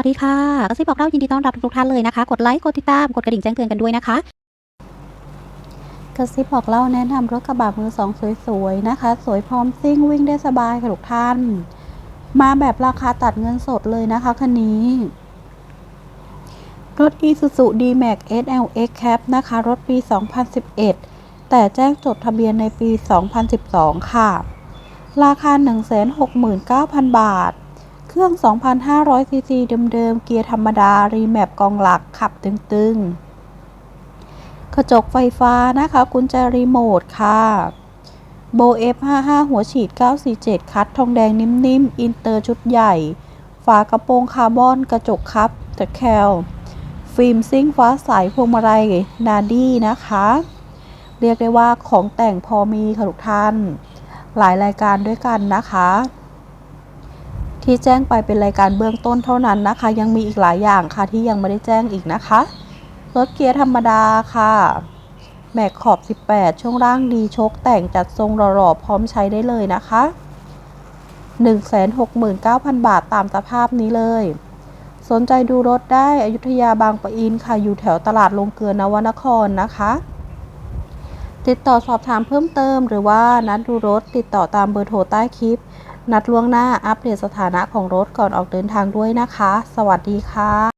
วัสดีค่ะกระซิบบอกเล่ายินดีต้อนรับทุกท่านเลยนะคะ กดไลค์ กดติดตาม กดกระดิ่งแจ้งเตือนกันด้วยนะคะกระซิบบอกเล่าแนะนำรถกระบะมือสองสวยๆนะคะ สวยพร้อมซิ่งวิ่งได้สบายค่ะทุกท่าน มาแบบราคาตัดเงินสดเลยนะคะคันนี้รถ Isuzu D-Max SLX Cap นะคะ รถปี 2011 แต่แจ้งจดทะเบียนในปี 2012 ค่ะ ราคา 169,000 บาท รื่อง 2,500ซีซีเดิมๆ เกียร์ธรรมดา รีแมปกองหลักขับตึงๆ กระจกไฟฟ้านะคะกุญแจรีโมทค่ะโบ F55 หัวฉีด 947 คัดทองแดงนิ่มๆ อินเตอร์ชุดใหญ่ ฝากระโปรงคาร์บอน กระจกคับตะแคลฟิล์มซิ่งฟ้าใสพวงมาลัยนาดี้นะคะ เรียกได้ว่าของแต่งพอมีค่ะทุกท่าน หลายรายการด้วยกันนะคะ ที่แจ้งไปเป็นรายการเบื้องต้นเท่านั้นนะคะ ยังมีอีกหลายอย่างค่ะที่ยังไม่ได้แจ้งอีกนะคะรถเกียร์ธรรมดาค่ะแม็กขอบ 18 ช่วงล่างดีชกแต่งจัดทรงหล่อๆพร้อมใช้ได้เลยนะคะ 169,000 บาทตามสภาพนี้เลย สนใจดูรถได้อยุธยาบางปะอินค่ะ อยู่แถวตลาดลงเกลือนวนครนะคะ ติดต่อสอบถามเพิ่มเติมหรือว่านัดดูรถติดต่อตามเบอร์โทรใต้คลิป นัดล่วงหน้าอัปเดตสถานะของรถก่อนออกเดินทางด้วยนะคะ สวัสดีค่ะ